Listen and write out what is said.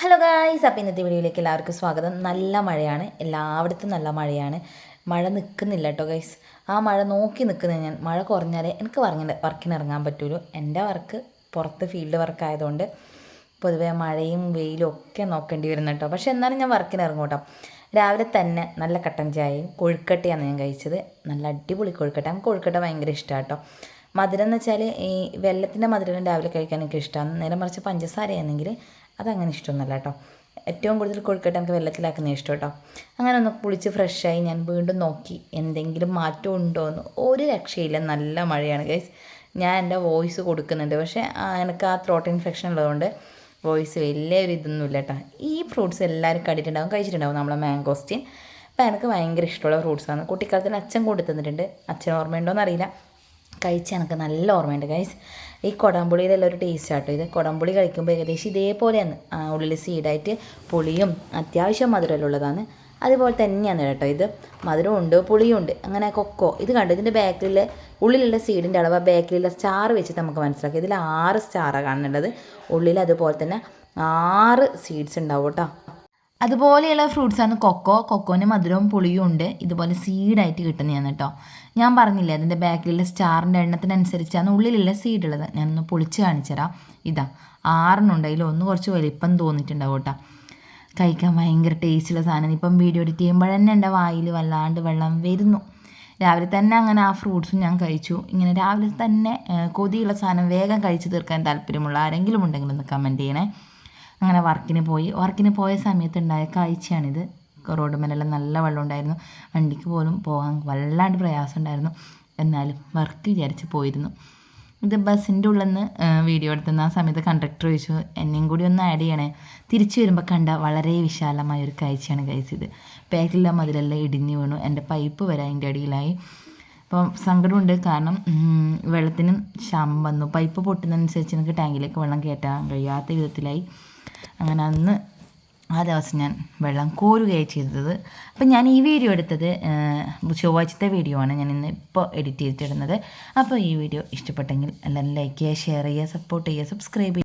Hello guys അപ്പോൾ ഇന്നത്തെ വീഡിയോയിലേക്ക് എല്ലാവർക്കും സ്വാഗതം. നല്ല മഴയാണ്. എല്ലായിടത്തും നല്ല മഴയാണ്. മഴ നിൽക്കുന്നില്ല കേട്ടോ ഗൈസ് ആ മഴ നോക്കി നിൽക്കുന്നത് ഞാൻ. മഴ കുറഞ്ഞാലേ എനിക്ക് പറഞ്ഞ വർക്കിന് ഇറങ്ങാൻ പറ്റുള്ളൂ. എന്റെ വർക്ക് പുറത്ത് ഫീൽഡ് വർക്ക് ആയതുകൊണ്ട് പൊതുവേ മഴയും വെയിലും ഒക്കെ നോക്കേണ്ടി വരുന്നു കേട്ടോ. പക്ഷേ എന്നാലും ഞാൻ വർക്കിന് ഇറങ്ങും കേട്ടോ. രാവിലെ തന്നെ നല്ല കട്ടൻ ചായയും കൊഴുക്കട്ടയാണ് ഞാൻ കഴിച്ചത്. നല്ല അടിപൊളി കൊഴുക്കട്ട. എനിക്ക് കൊഴുക്കട്ട ഭയങ്കര ഇഷ്ടമാണ് കേട്ടോ. മധുരം എന്ന് വെച്ചാൽ ഈ വെള്ളത്തിന്റെ മധുരം രാവിലെ കഴിക്കാൻ എനിക്ക് ഇഷ്ടമാണ് നേരെ മറിച്ച് പഞ്ചസാരയാണെങ്കിൽ അതങ്ങനെ ഇഷ്ടമൊന്നുമല്ല കേട്ടോ. ഏറ്റവും കൂടുതൽ കൊഴുക്കട്ട എനിക്ക് വെള്ളത്തിലാക്കുന്ന ഇഷ്ടം കേട്ടോ. അങ്ങനെ ഒന്ന് കുളിച്ച് ഫ്രഷായി ഞാൻ വീണ്ടും നോക്കി എന്തെങ്കിലും മാറ്റം ഉണ്ടോ എന്ന്. ഒരു രക്ഷയില്ല നല്ല മഴയാണ് ഗൈസ് ഞാൻ എന്റെ വോയിസ് കൊടുക്കുന്നുണ്ട്. പക്ഷേ എനിക്ക് ആ ത്രോട്ട് ഇൻഫെക്ഷൻ ഉള്ളതുകൊണ്ട് വോയിസ് വലിയ ഒരു ഇതൊന്നുമില്ല കേട്ടോ. ഈ ഫ്രൂട്ട്സ് എല്ലാവരും കണ്ടിട്ടുണ്ടാവും കഴിച്ചിട്ടുണ്ടാവും നമ്മളെ മാംഗോസ്റ്റീൻ അപ്പോൾ എനിക്ക് ഭയങ്കര ഇഷ്ടമുള്ള ഫ്രൂട്ട്സാണ് കുട്ടിക്കാലത്തിന് അച്ഛൻ കൊണ്ടു തന്നിട്ടുണ്ട് അച്ഛൻ ഓർമ്മയുണ്ടോയെന്ന് അറിയില്ല കഴിച്ച് എനിക്ക് നല്ല ഓർമ്മയുണ്ട് ഗൈസ് ഈ കൊടംപുളിയിലുള്ള ഒരു ടേസ്റ്റ് ആട്ടോ. ഇത് കൊടംപുളി കഴിക്കുമ്പോൾ ഏകദേശം ഇതേപോലെയാണ്. ഉള്ളിൽ സീഡായിട്ട് പുളിയും അത്യാവശ്യം മധുരമുള്ളതാണ് അതുപോലെ തന്നെയാണ് കേട്ടോ ഇത്. മധുരമുണ്ട് പുളിയുണ്ട് അങ്ങനെ കൊക്കോ. ഇത് കണ്ടു? ഇതിന്റെ ബാക്കിൽ ഉള്ളിലുള്ള സീഡിന്റെ അളവ് ബാക്കിലുള്ള സ്റ്റാർ വെച്ചിട്ട് നമുക്ക് മനസ്സിലാക്കാം. ഇതിൽ ആറ് സ്റ്റാറാണ് കാണുന്നുള്ളത്. ഉള്ളിൽ അതുപോലെ തന്നെ ആറ് സീഡ്സ് ഉണ്ടാവും കേട്ടോ. അതുപോലെയുള്ള ഫ്രൂട്ട്സാണ് കൊക്കോ കൊക്കോന് മധുരവും പുളിയും ഉണ്ട്. ഇതുപോലെ സീഡായിട്ട് കിട്ടുന്നതാണ് കേട്ടോ ഞാൻ പറഞ്ഞില്ലേ അതിന്റെ ബാക്കിലുള്ള സ്റ്റാറിന്റെ എണ്ണത്തിനനുസരിച്ചാണ് ഉള്ളിലുള്ള സീഡ് ഉള്ളത്. ഞാനൊന്ന് പൊളിച്ച് കാണിച്ചു തരാം. ഇതാ ആറിനുണ്ട് അതിൽ ഒന്ന് കുറച്ച് വലിപ്പം തോന്നിയിട്ടുണ്ടാവും കേട്ടോ കഴിക്കാൻ ഭയങ്കര ടേസ്റ്റുള്ള സാധനം ഇപ്പം വീഡിയോ എഡിറ്റ് ചെയ്യുമ്പോൾ തന്നെ എന്റെ വായിൽ വല്ലാണ്ട് വെള്ളം വരുന്നു. രാവിലെ തന്നെ അങ്ങനെ ആ ഫ്രൂട്ട്സും ഞാൻ കഴിച്ചു. ഇങ്ങനെ രാവിലെ തന്നെ കൊതിയുള്ള സാധനം വേഗം കഴിച്ചു തീർക്കാൻ താല്പര്യമുള്ള ആരെങ്കിലും ഉണ്ടെങ്കിൽ ഒന്ന് കമന്റ് ചെയ്യണേ. അങ്ങനെ വർക്കിന് പോയി. വർക്കിന് പോയ സമയത്ത് ഉണ്ടായ കാഴ്ചയാണിത്. റോഡ് മേലെല്ലാം നല്ല വെള്ളം ഉണ്ടായിരുന്നു വണ്ടിക്ക് പോലും പോകാൻ വല്ലാണ്ട് പ്രയാസം ഉണ്ടായിരുന്നു എന്നാലും വർക്ക് വിചാരിച്ച് പോയിരുന്നു. ഇത് ബസ്സിന്റെ ഉള്ളിൽ നിന്ന് വീഡിയോ എടുത്തുന്ന ആ സമയത്ത് കണ്ടക്ടർ ചോദിച്ചു എന്നെയും കൂടി ഒന്ന് ആഡ് ചെയ്യണേ? തിരിച്ചു വരുമ്പോൾ കണ്ട വളരെ വിശാലമായ ഒരു കാഴ്ചയാണ് കഴിച്ചത് ബാക്കിലുള്ള മതിലെല്ലാം ഇടിഞ്ഞു വീണു. എന്റെ പൈപ്പ് വരെ അതിന്റെ അടിയിലായി. അപ്പം സങ്കടമുണ്ട്. കാരണം വെള്ളത്തിനും ക്ഷാമം വന്നു. പൈപ്പ് പൊട്ടുന്നതനുസരിച്ച് എനിക്ക് ടാങ്കിലേക്ക് വെള്ളം കയറ്റാൻ കഴിയാത്ത വിധത്തിലായി. അങ്ങനെ അന്ന് ആ ദിവസം ഞാൻ വെള്ളം കോരുകയാണ് ചെയ്തത്. അപ്പം ഞാൻ ഈ വീഡിയോ എടുത്തത് ചൊവ്വാഴ്ചത്തെ വീഡിയോ ആണ്. ഞാൻ ഇന്ന് ഇപ്പോൾ എഡിറ്റ് ചെയ്തിട്ടിടുന്നത്. അപ്പോൾ ഈ വീഡിയോ ഇഷ്ടപ്പെട്ടെങ്കിൽ എല്ലാവരും ലൈക്ക് ചെയ്യുക ഷെയർ ചെയ്യുക സപ്പോർട്ട് ചെയ്യുക സബ്സ്ക്രൈബ് ചെയ്യുക.